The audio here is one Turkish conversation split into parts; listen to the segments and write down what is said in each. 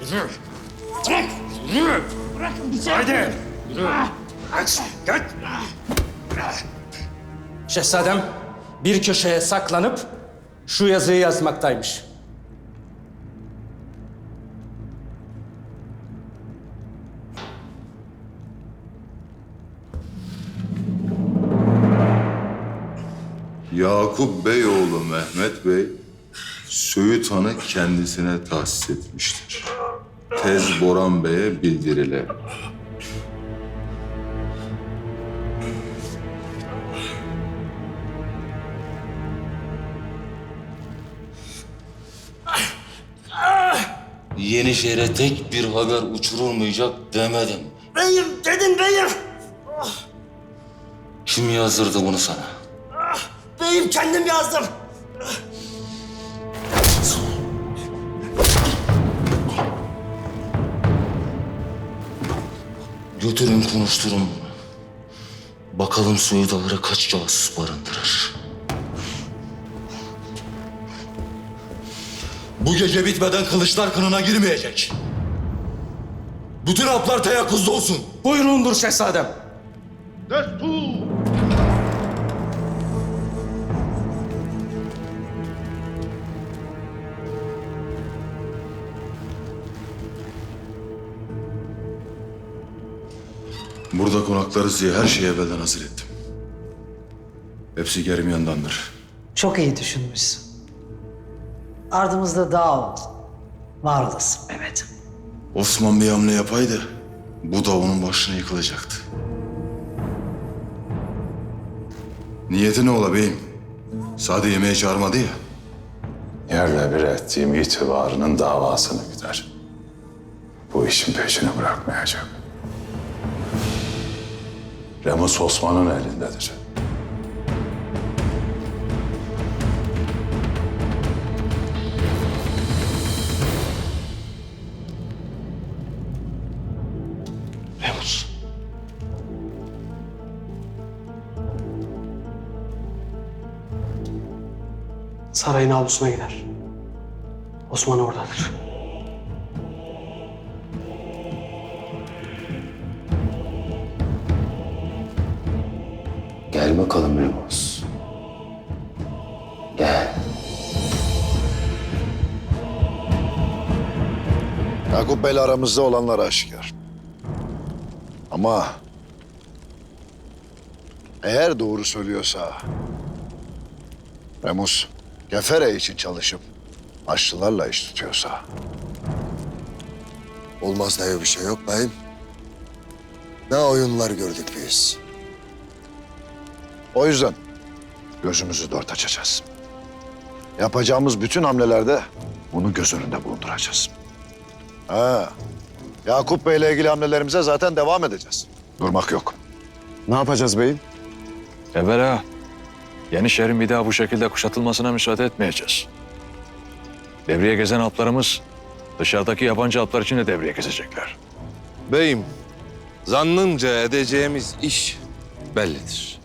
Yürü. Yürü. Bırakın bizi. Haydi. Yürü. Kaç. Kaç. Şehzadem bir köşeye saklanıp şu yazıyı yazmaktaymış. Yakup Beyoğlu Mehmet Bey, Söğüt Han'ı kendisine tahsis etmiştir. Tez Boran Bey'e bildiriler. Yenişehir'e tek bir haber uçurulmayacak demedim. Beyim dedim beyim. Kim yazdırdı bunu sana? Beyim kendim yazdım. Götürün konuşturun bunu. Bakalım Suudaları kaç casus barındırır. Bu gece bitmeden kılıçlar kınına girmeyecek. Bütün haplar teyakkuzda olsun. Buyurundur şehzadem. Burada konaklarız diye her şeyi evvelden hazır ettim. Hepsi Germiyan'dandır. Çok iyi düşünmüşsün. Ardımızda dağ ol. Var olasın Mehmet'im. Osman bir hamle yapaydı, bu da onun başına yıkılacaktı. Niyeti ne ola beyim? Sade yemeğe çağırmadı ya. Yerle bir ettiğim itibarının davasını gider. Bu işin peşini bırakmayacak. Remus Osman'ın elindedir. Remus. Sarayın avlusuna gider. Osman oradadır. Gel bakalım Remus. Gel. Yakup Bey'le aramızda olanlar aşikar. Ama eğer doğru söylüyorsa Remus Gefere için çalışıp Haçlılarla iş tutuyorsa Olmaz diye bir şey yok beyim. Ne oyunlar gördük biz. O yüzden gözümüzü dört açacağız. Yapacağımız bütün hamlelerde bunu göz önünde bulunduracağız. Ha, Yakup Bey'le ilgili hamlelerimize zaten devam edeceğiz. Durmak yok. Ne yapacağız beyim? Evvela Yenişehir'in bir daha bu şekilde kuşatılmasına müsaade etmeyeceğiz. Devriye gezen alplarımız dışarıdaki yabancı alplar için de devriye gezecekler. Beyim, zannımca edeceğimiz iş bellidir.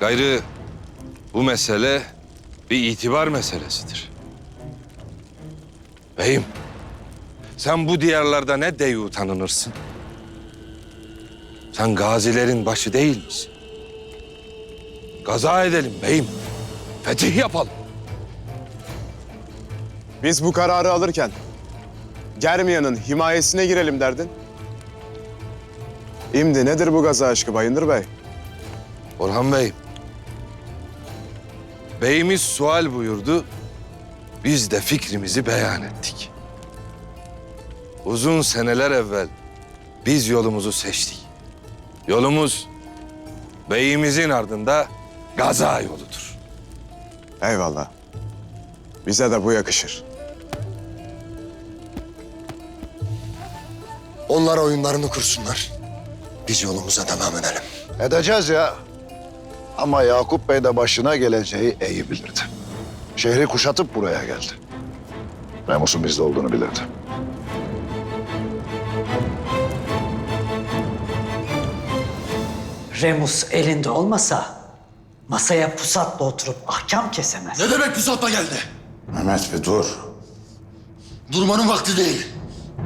Gayrı bu mesele bir itibar meselesidir. Beyim, sen bu diyarlarda ne deyu tanınırsın? Sen gazilerin başı değil misin? Gaza edelim beyim. Fetih yapalım. Biz bu kararı alırken Germiyan'ın himayesine girelim derdin. Şimdi nedir bu gaza aşkı Bayındır Bey? Orhan Bey. Beyimiz sual buyurdu. Biz de fikrimizi beyan ettik. Uzun seneler evvel biz yolumuzu seçtik. Yolumuz beyimizin ardında gaza yoludur. Eyvallah. Bize de bu yakışır. Onlar oyunlarını kursunlar. Biz yolumuza devam edelim. Edeceğiz ya. Ama Yakup Bey de başına geleceği iyi bilirdi. Şehri kuşatıp buraya geldi. Remus'un bizde olduğunu bilirdi. Remus elinde olmasa masaya pusatla oturup ahkam kesemez. Ne demek pusatla geldi? Mehmet bir dur. Durmanın vakti değil.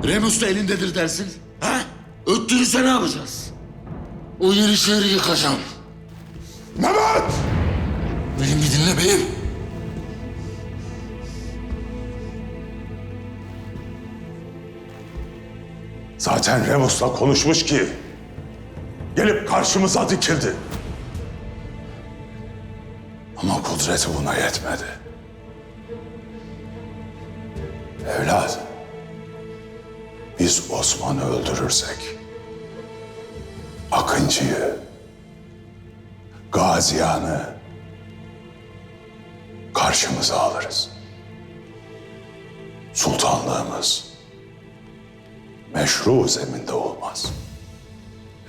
Remus da elindedir dersin. Ha? Öttürürse ne yapacağız? O Yenişehir'i yıkacağım. Mehmet! Beni bir dinle beyim. Zaten Remus'la konuşmuş ki gelip karşımıza dikildi. Ama kudreti buna yetmedi. Evlat, biz Osman'ı öldürürsek Akıncı'yı, Gaziyan'ı karşımıza alırız. Sultanlığımız meşru zeminde olmaz.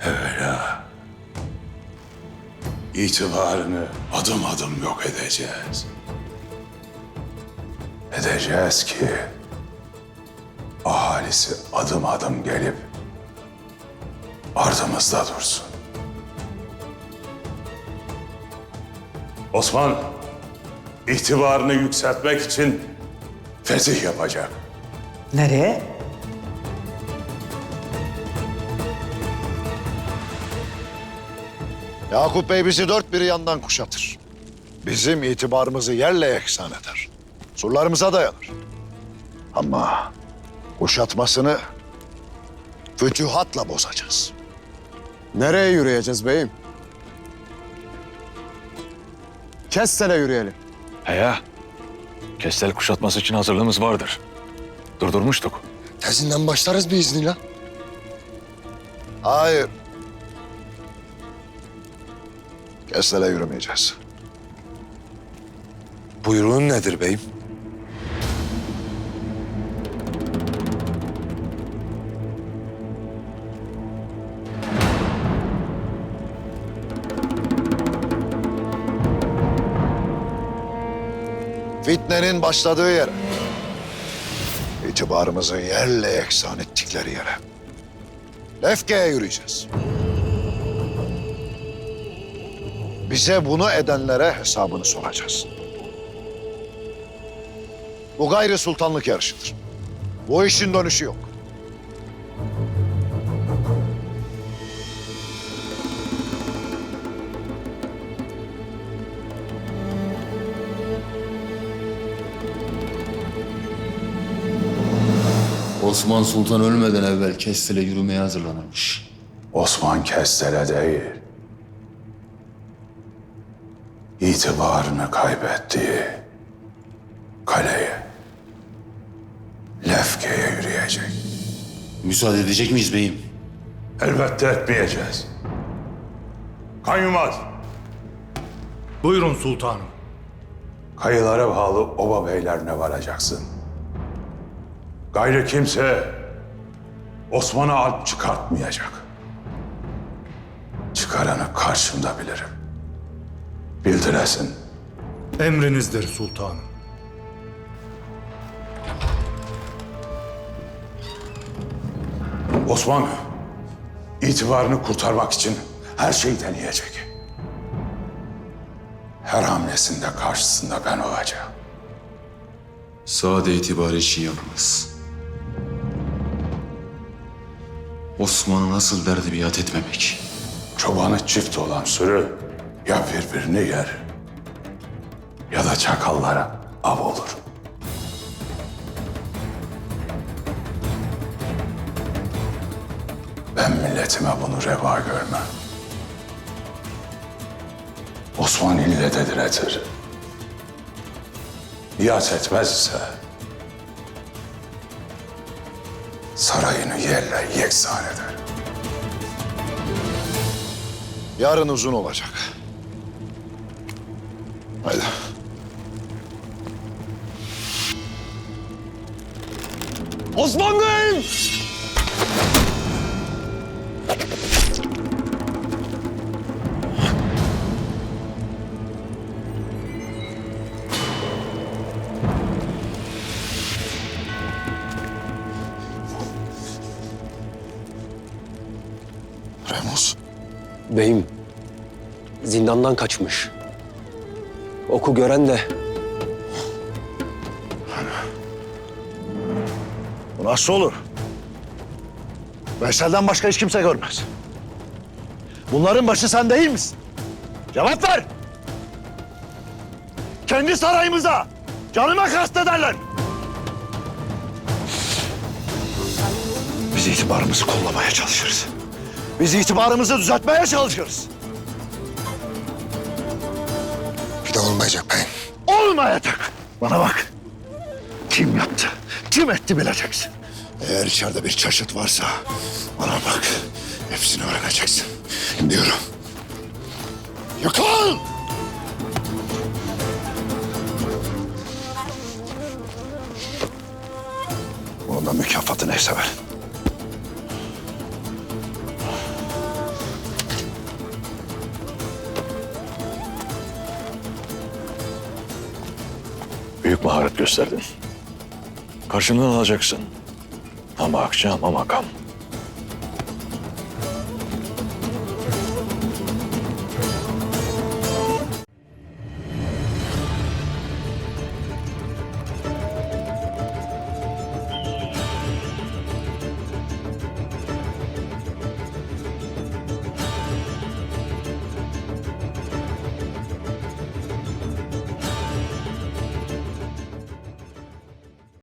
Evvela itibarını adım adım yok edeceğiz. Edeceğiz ki ahalisi adım adım gelip ardımızda dursun. Osman itibarını yükseltmek için fetih yapacak. Nereye? Yakup Bey bizi dört bir yandan kuşatır. Bizim itibarımızı yerle yeksan eder. Surlarımıza dayanır. Ama kuşatmasını fütühatla bozacağız. Nereye yürüyeceğiz beyim? Kestel'e yürüyelim. He ya. Kestel kuşatması için hazırlığımız vardır. Durdurmuştuk. Tezinden başlarız bir izniyle. Hayır. Kestel'e yürümeyeceğiz. Buyruğun nedir beyim? Fitnenin başladığı yere. İtibarımızı yerle yeksan ettikleri yere. Lefke'ye yürüyeceğiz. Bize bunu edenlere hesabını soracağız. Bu gayri sultanlık yarışıdır. Bu işin dönüşü yok. Osman Sultan ölmeden evvel Kestel'e yürümeye hazırlanırmış. Osman Kestel'e değil, itibarını kaybettiği kaleye, Lefke'ye yürüyecek. Müsaade edecek miyiz beyim? Elbette etmeyeceğiz. Kanyumaz, Buyurun sultanım. kayılara bağlı oba beylerine varacaksın. Gayrı kimse Osman'a alp çıkartmayacak. Çıkaranı karşımda bilirim. Bildiresin. Emrinizdir sultanım. Osman itibarını kurtarmak için her şeyi deneyecek. Her hamlesinde karşısında ben olacağım. Sade itibarı için yapmaz. Osman'ın asıl derdi biat etmemek. Çobanı çift olan sürü ya birbirini yer ya da çakallara av olur. Ben milletime bunu reva görmem. Osman ille de diretir. Biat etmez ise yerle yeksan eder. Yarın uzun olacak. Haydi. Osman Bey! Beyim, zindandan kaçmış. Oku gören de Bu nasıl olur? Veysel'den başka hiç kimse görmez. Bunların başı sen değil misin? Cevap ver! Kendi sarayımıza canıma kastederler. Biz itibarımızı kollamaya çalışırız. Biz itibarımızı düzeltmeye çalışırız. Bir de olmayacak beyim. Olmayacak. Bana bak. Kim yaptı? Kim etti bileceksin. Eğer içeride bir çeşit varsa bana bak. Hepsini öğreneceksin. Diyorum. Yakal! Bunun da mükafatı neyse ver. Maharet gösterdin. Karşılığını alacaksın. Ama akçe ama makam.